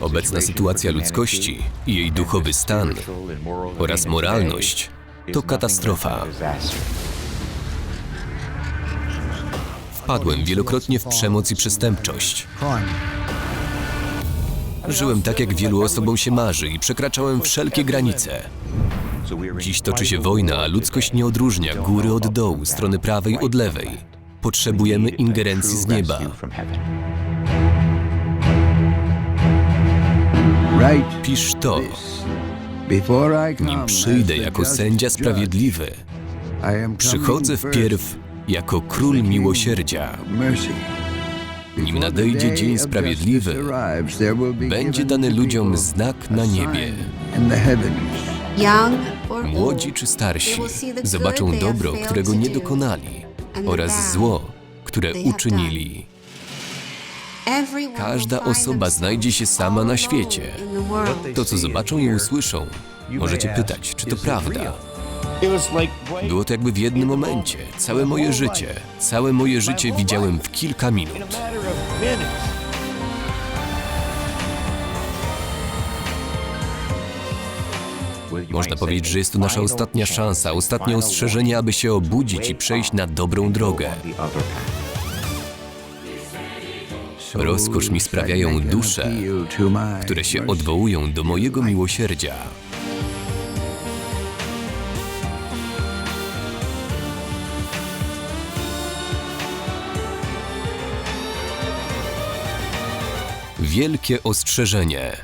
Obecna sytuacja ludzkości jej duchowy stan oraz moralność to katastrofa. Wpadłem wielokrotnie w przemoc i przestępczość. Żyłem tak, jak wielu osobom się marzy i przekraczałem wszelkie granice. Dziś toczy się wojna, a ludzkość nie odróżnia góry od dołu, strony prawej od lewej. Potrzebujemy ingerencji z nieba. Pisz to, nim przyjdę jako sędzia sprawiedliwy. Przychodzę wpierw jako król miłosierdzia. Nim nadejdzie dzień sprawiedliwy, będzie dany ludziom znak na niebie. Młodzi czy starsi zobaczą dobro, którego nie dokonali, oraz zło, które uczynili. Każda osoba znajdzie się sama na świecie. To, co zobaczą i usłyszą, możecie pytać, czy to prawda. Było to jakby w jednym momencie. Całe moje życie, całe moje życie widziałem w kilka minut. Można powiedzieć, że jest to nasza ostatnia szansa, ostatnie ostrzeżenie, aby się obudzić i przejść na dobrą drogę. Rozkosz mi sprawiają dusze, które się odwołują do mojego miłosierdzia. Wielkie ostrzeżenie.